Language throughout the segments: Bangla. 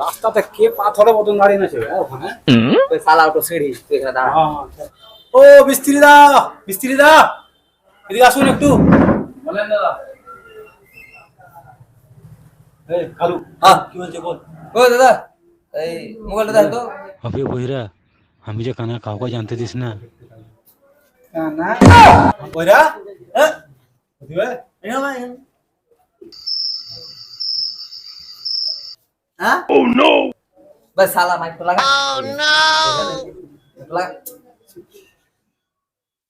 রাস্তাতে কে পাথরে মতন দাঁড়িয়ে আছে ওখানে? সালা ওটা সিঁড়ি ও মিস্ত্রি দা মিস্ত্রি দা এদিকে একটু। বলেন দাদা। এই কালু হ্যাঁ। কি বলছে বল? ও দাদা এই মোবাইলটা দেন তো। আবে বহিরা আমি যে কানা কাউকে জানতে দিস না। কানা? বইরা হ্যাঁ দিবে হ্যাঁ ও নো বে শালা মাইক তো লাগা ও নো লাগা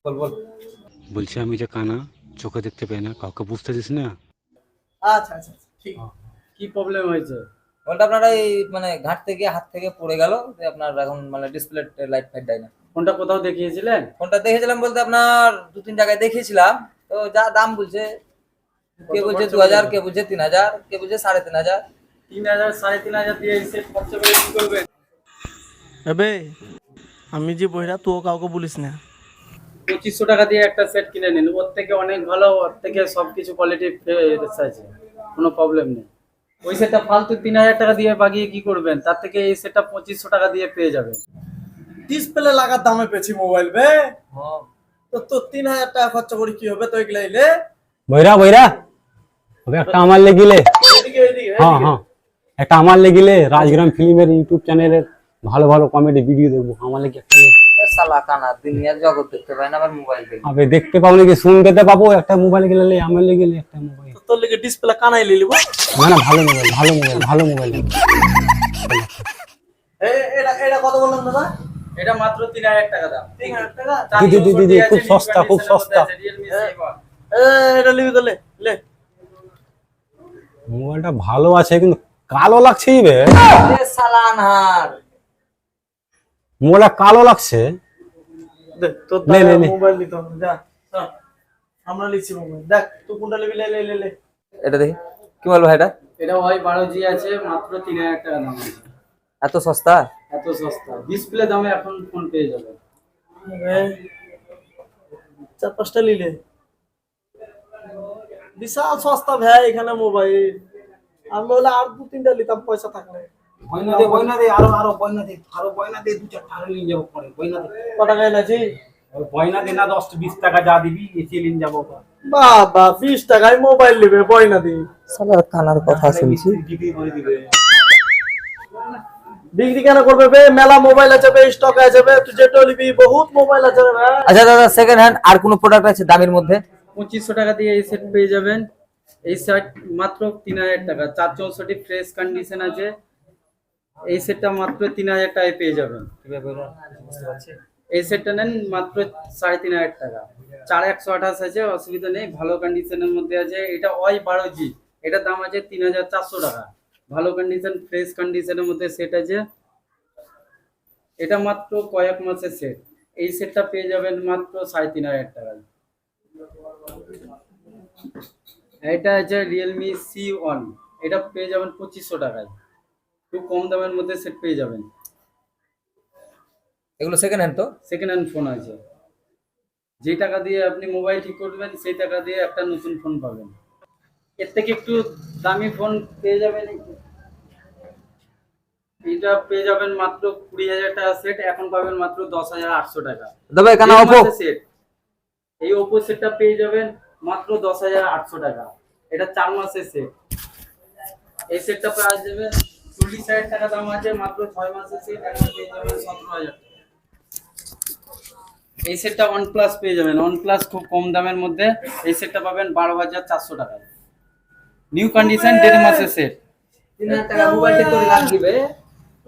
বল বল বলছি আমি যে কানা চোখে দেখতে পাই না কাউকে বুঝতে দিস না? আচ্ছা আচ্ছা ঠিক। কি প্রবলেম হয়েছে? ফোনটা আপনার এই মানে ঘাট থেকে হাত থেকে পড়ে গেল যে আপনার এখন মানে ডিসপ্লে লাইট ফাইট দেয় না। ফোনটা কোথাও দেখিয়েছিলেন? ফোনটা দেখেছিলাম বলতে আপনার দু তিন জায়গায় দেখিয়েছিলাম তো যা দাম বলছে কে বলছে দু হাজার কে বলছে তিন হাজার কে বলছে সাড়ে তিন হাজার। তিন হাজার সাড়ে তিন হাজার দিয়ে খরচা করে কি করবেন? এবে আমি যে বইরা তুও কাউকে বলিস না। পঁচিশশো টাকা দিয়ে একটা সেট কিনে নিন। ওর থেকে অনেক ভালো ওর থেকে সবকিছু কোয়ালিটি আছে। কোনো প্রবলেম নেই। ওই সেটটা ফালতু তিন হাজার টাকা দিয়ে বাগিয়ে কি করবেন? তার থেকে এই সেটটা পঁচিশশো টাকা দিয়ে পেয়ে যাবেন। ডিসপ্লে লাগার দামে পেয়েছি মোবাইল বে। তো তোর তিন হাজার টাকা খরচা করে কি হবে? তো এগুলা এলে বৈরা বৈরা। হবে একটা আমার লেগিলে। এদিকে এদিকে হ্যাঁ হ্যাঁ। একটা আমার লেগিলে রাজগ্রাম ফিল্মের ইউটিউব চ্যানেলের ভালো ভালো কমেডি ভিডিও দেখব। আমার লেগে একটা সালা কানা জগৎ দেখতে না আবার মোবাইল দেখে আবে দেখতে পাবো নাকি? শুনতে তো পাবো। একটা মোবাইল গেলে লে, আমার লেগে একটা মোবাইল তোর লেগে ডিসপ্লে কানাই না না ভালো মোবাইল ভালো মোবাইল ভালো মোবাইল এটা এটা কত বললাম দাদা? এটা মাত্র তিন হাজার টাকা দাম। তিন হাজার টাকা? দিদি, দিদি, দিদি, খুব সস্তা, খুব সস্তা। এটা লিবি তো লে লে। মোবাইলটা ভালো আছে কিন্তু কালো লাগছে বে। এ সালা আনহার মোবাইলটা কালো লাগছে। দে তোর লে, লে, দাদা লে। মোবাইল নিতে হবে যা। আমরা লিখছি মোবাইল। দেখ তুই কোনটা লিবি লে লে লে এটা দেখি। কি বলব এটা? এটা ওই বারো জি আছে মাত্র তিন হাজার টাকা দাম। আছে এত সস্তা? এত সস্তা। ডিসপ্লে দামে এখন ফোন পেয়ে যাবে। এ, চার পাঁচটা লিলে বিশাল সস্তা ভাই এখানে মোবাইল আমি বলে আর দু তিনটা নিতাম পয়সা থাকলে। বইনা দে বইনা দে আরও আরও বইনা দে আরও বইনা দে দু চারটা আরও নিয়ে যাব পরে বইনা দে। ক টাকায় নাছি বইনা দে না দশ বিশ টাকা যা দিবি এসে নিয়ে যাব বাবা বিশ টাকায় মোবাইল নিবে বয়না দি। সালা কানার কথা শুনছি। করে দিবে। বিক্রি কেন করবে? বে মেলা মোবাইল আছে বে স্টক আছে বে তুই যেটা নিবি বহুত মোবাইল আছে রে আচ্ছা দাদা সেকেন্ড হ্যান্ড আর কোনো প্রোডাক্ট আছে দামের মধ্যে? পঁচিশশো টাকা দিয়ে এই সেট পেয়ে যাবেন। এই সেট মাত্র তিন হাজার টাকা। চার চৌষট্টি ফ্রেশ কন্ডিশন আছে। এই সেটটা মাত্র তিন হাজার টাকায় পেয়ে যাবেন। এই সেটটা নেন মাত্র সাড়ে তিন হাজার টাকা। চার একশো আঠাশ আছে অসুবিধা নেই ভালো কন্ডিশনের মধ্যে আছে। এটা ওয়াই বারো জি এটার দাম আছে তিন হাজার চারশো টাকা। ভালো কন্ডিশন ফ্রেশ কন্ডিশনের মধ্যে সেট আছে। এটা মাত্র কয়েক মাসের সেট এই সেটটা পেয়ে যাবেন মাত্র সাড়ে তিন হাজার টাকায় এটা আছে রিয়েলমি সি ওয়ান এটা পেয়ে যাবেন পঁচিশশো টাকায়। খুব কম দামের মধ্যে সেট পেয়ে যাবেন। এগুলো সেকেন্ড হ্যান্ড তো? সেকেন্ড হ্যান্ড ফোন আছে। যে টাকা দিয়ে আপনি মোবাইল ঠিক করবেন সেই টাকা দিয়ে একটা নতুন ফোন পাবেন। এর থেকে একটু দামি ফোন পেয়ে যাবেন এটা পেয়ে যাবেন মাত্র কুড়ি হাজার টাকা সেট এখন পাবেন মাত্র দশ হাজার আটশো টাকা। কানা এই অপো সেট এই ওপো সেটটা পেয়ে যাবেন মাত্র দশ হাজার আটশো টাকা। এটা চার মাসের সেট এই সেটটা পেয়ে যাবেন চল্লিশ হাজার টাকা দাম আছে মাত্র ছয় মাসের সেট এখন পেয়ে যাবেন সতেরো হাজার টাকা। এই সেটটা ওয়ান প্লাস পেয়ে যাবেন। ওয়ান প্লাস খুব কম দামের মধ্যে এই সেটটা পাবেন বারো হাজার চারশো টাকায় নিউ কন্ডিশন দেড় মাসের সেট টাকা মোবাইল ঠিক করে লাগিবে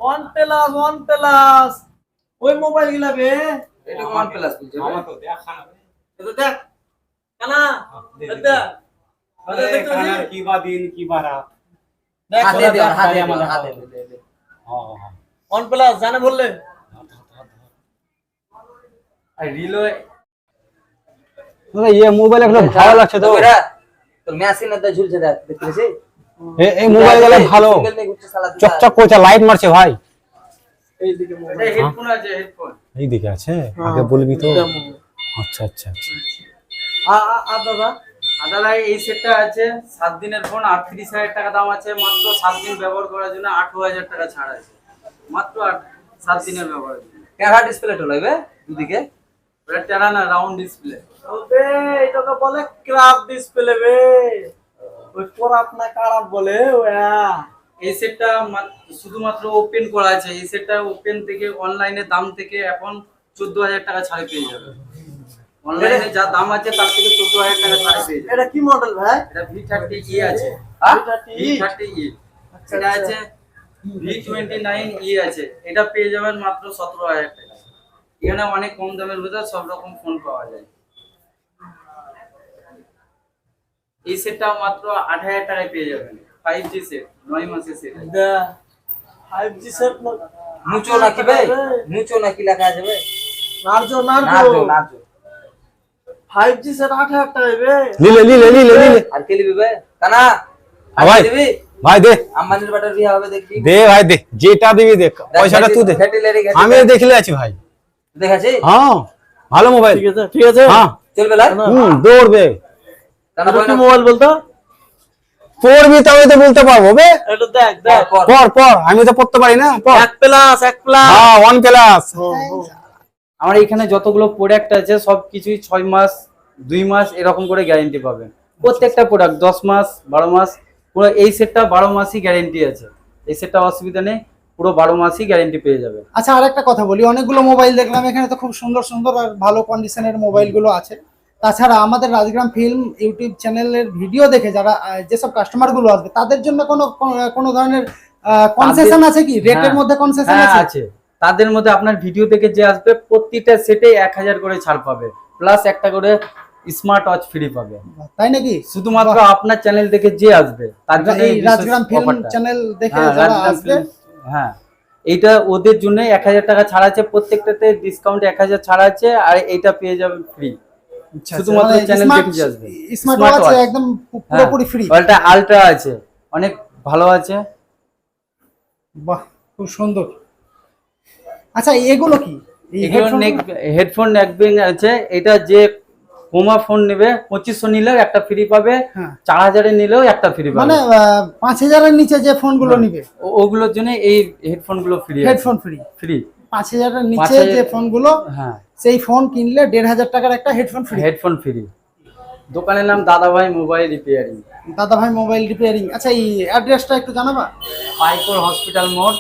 ওয়ান প্লাস ওয়ান প্লাস ওই মোবাইল গিলা এটা ওয়ান প্লাস বলছে দেখ। দেখ। তো জি। কি বা দিন কি বা রাত? দেখ হাতে ওরা দিও দেখ। হাতে দিও আমাদের হাতে হাতে। ওয়ান প্লাস জানে বললে? আর রিলো দাদা, ইয়ে মোবাইল একটা ভালো লাগছে তো এরা তোর ঝুলছে দেখ দেখতেছিস? এই মোবাইল গেলে ভালো। সিঙ্গেল নিয়ে ঘুরছে শালা দুটা। চকচক করছে লাইট মারছে ভাই। এইদিকে মোবাইল হেডফোন আছে হেডফোন এই আছে? আগে বলবি তো? আচ্ছা আচ্ছা আচ্ছা। আ আ- আ দাদা দাদা এই সেটটা আছে সাত দিনের ফোন আটত্রিশ হাজার টাকা দাম আছে মাত্র সাত দিন ব্যবহার করার জন্য আঠারো হাজার টাকা ছাড় আছে। মাত্র আট সাত দিনের ব্যবহারের জন্য ক্যামেরা ডিসপ্লে টোল দুদিকে। ওটা টেরা না রাউন্ড ডিসপ্লে ওবে এটাকে বলে ক্রাফ ডিসপ্লে বে। ওই করাত না খারাপ বলে ওয়া। এই সেটটা মাত- শুধুমাত্র ওপেন করা আছে। এই সেটটা ওপেন থেকে অনলাইনে দাম থেকে এখন চোদ্দ হাজার টাকা ছাড়ে পেয়ে যাবে। অনলাইনে যা দাম আছে তার থেকে চোদ্দ হাজার টাকা ছাড়ে পেয়ে যাবে। এটা কি মডেল ভাই? এটা ভি থার্টি ই আছে? ভি থার্টি ই এটা আছে ভি টোয়েন্টি নাইন ই আছে। এটা পেয়ে যাবেন মাত্র সতেরো হাজার টাকা। এখানে অনেক কম দামের ভিতরে সব রকম ফোন পাওয়া যায়। এই সেটটা মাত্র আট হাজার টাকায় পেয়ে যাবেন। ফাইভ জি সেট নয় মাসের সেট দা 5G সেট মুচো নাকি বে মুচো নাকি লেখা আছে বে Narzo Narzo. Narzo Narzo. 5G set 8000 টাকা বে। লিলে লিলে লিলে লিলে আর কে লিবি বে কানা ভাই। দিবি ভাই দে। আম্বানির বাটার বিয়ে হবে দেখবি দে ভাই দে। যেটা দিবি দেখ পয়সাটা তুই দে। আমি দেখলে আছি ভাই। দেখাছি হ্যাঁ ভালো মোবাইল ঠিক আছে ঠিক আছে। হ্যাঁ। চলবে লাই হুম দৌড়বে। কি মোবাইল বলতো? পড়বি তবে তো বলতে পারব বে। এটা দেখ দেখ। পর পর পর আমি তো পড়তে পারি না পর এক প্লাস এক প্লাস হ্যাঁ ওয়ান ক্লাস আমার এখানে যতগুলো প্রোডাক্ট আছে সব কিছুই ছয় মাস দুই মাস এরকম করে গ্যারেন্টি পাবেন প্রত্যেকটা প্রোডাক্ট দশ মাস বারো মাস পুরো এই সেটটা বারো মাসই গ্যারেন্টি আছে। এই সেটটা অসুবিধা নেই। পুরো বারো মাসই গ্যারেন্টি পেয়ে যাবে। আচ্ছা আর একটা কথা বলি অনেকগুলো মোবাইল দেখলাম এখানে তো খুব সুন্দর সুন্দর আর ভালো কন্ডিশনের মোবাইলগুলো আছে। তাছাড়া আমাদের রাজগ্রাম ফিল্ম ইউটিউব চ্যানেলের ভিডিও দেখে যারা যেসব কাস্টমারগুলো আসবে তাদের জন্য কোনো কোনো- ধরনের কনসেশন আছে কি? রেটের হ্যাঁ। মধ্যে কনসেশন হ্যাঁ আছে? তাদের মধ্যে আপনার ভিডিও দেখে যে আসবে প্রতিটা সেটে এক হাজার করে ছাড় পাবে। প্লাস একটা করে স্মার্ট ওয়াচ ফ্রি পাবে। তাই নাকি? শুধুমাত্র আপনার চ্যানেল দেখে যে আসবে তার জন্য রাজগ্রাম ফিল্ম চ্যানেল দেখে হ্যাঁ, যারা আসবে হ্যাঁ। এইটা ওদের জন্য এক হাজার টাকা ছাড় আছে প্রত্যেকটাতে ডিসকাউন্ট এক হাজার ছাড় আছে আর এইটা পেয়ে যাবেন ফ্রি আচ্ছা, শুধুমাত্র মানে চ্যানেল দেখে আসবে। স্মার্ট ওয়াচ একদম পুরোপুরি ফ্রি ওটা আলট্রা আছে অনেক ভালো আছে। বাহ খুব সুন্দর। আচ্ছা এগুলো কি? এগুলো headphone নেক হেডফোন নেকবিং আছে এটা যে কোমা ফোন নেবে পঁচিশশো নিলেও একটা ফ্রি পাবে হ্যাঁ। চার হাজারে নিলেও একটা ফ্রি মানে পাবে আহ, পাঁচ হাজারের নিচে যে ফোনগুলো। নিবে। ওগুলোর জন্য এই হেডফোনগুলো ফ্রি হেডফোন ফ্রি ফ্রি পাঁচ হাজারের নিচে যে ফোনগুলো হ্যাঁ। সেই ফোন কিনলে দেড় হাজার টাকার একটা হেডফোন ফ্রি হেডফোন ফ্রি দোকানের নাম দাদাভাই মোবাইল রিপেয়ারিং দাদা ভাই মোবাইল রিপেয়ারিং আচ্ছা এই অ্যাড্রেসটা একটু জানাবা? পাইকর হসপিটাল মোড়।